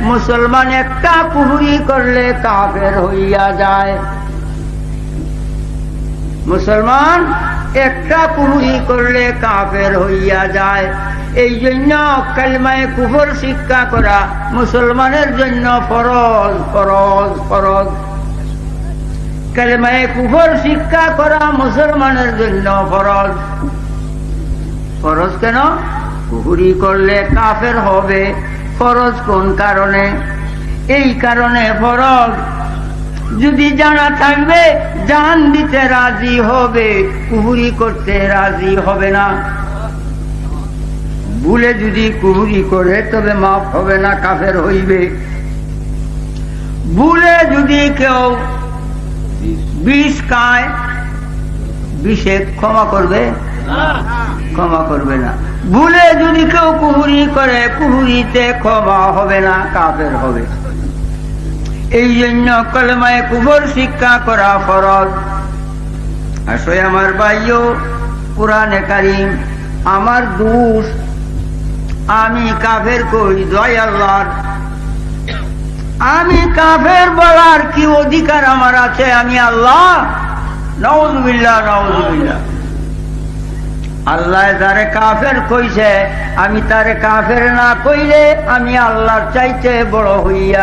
মুসলমান একটা কুহুরি করলে কাফের হইয়া যায়। মুসলমান একটা কুহুরি করলে কাফের হইয়া যায়। এই জন্য কালমায় কুফর শিক্ষা করা মুসলমানের জন্য ফরজ ফরজ ফরজ। কালমায় কুফর শিক্ষা করা মুসলমানের জন্য ফরজ। ফরজ কেন? কুহুরি করলে কাফের হবে। ফরজ কোন কারণে? এই কারণে ফরজ। যদি জানা থাকবে জান দিতে রাজি হবে, কুহুরি করতে রাজি হবে না। ভুলে যদি কুহুরি করে, তবে মাফ হবে না, কাফের হইবে। ভুলে যদি কেউ বিষ খায়, বিষে ক্ষমা করবে? ক্ষমা করবে না। ভুলে যদি কেউ কুহুরি করে কুহুরিতে ক্ষমা হবে না, কাফের হবে। এই জন্য কলমায় কুবর শিক্ষা করা ফরজ। আসলে আমার ভাইও কোরআনে কারিম, আমার দোষ, আমি কাফের কই দয় আল্লাহর। আমি কাফের বলার কি অধিকার আমার আছে? আমি আল্লাহ? নওয়াজুবিল্লাহ নওয়াজুবিল্লাহ আল্লাহ যারে কাফের কইছে আমি তারে কাফের না কইলে আমি আল্লাহর চাইতে বড় হইয়া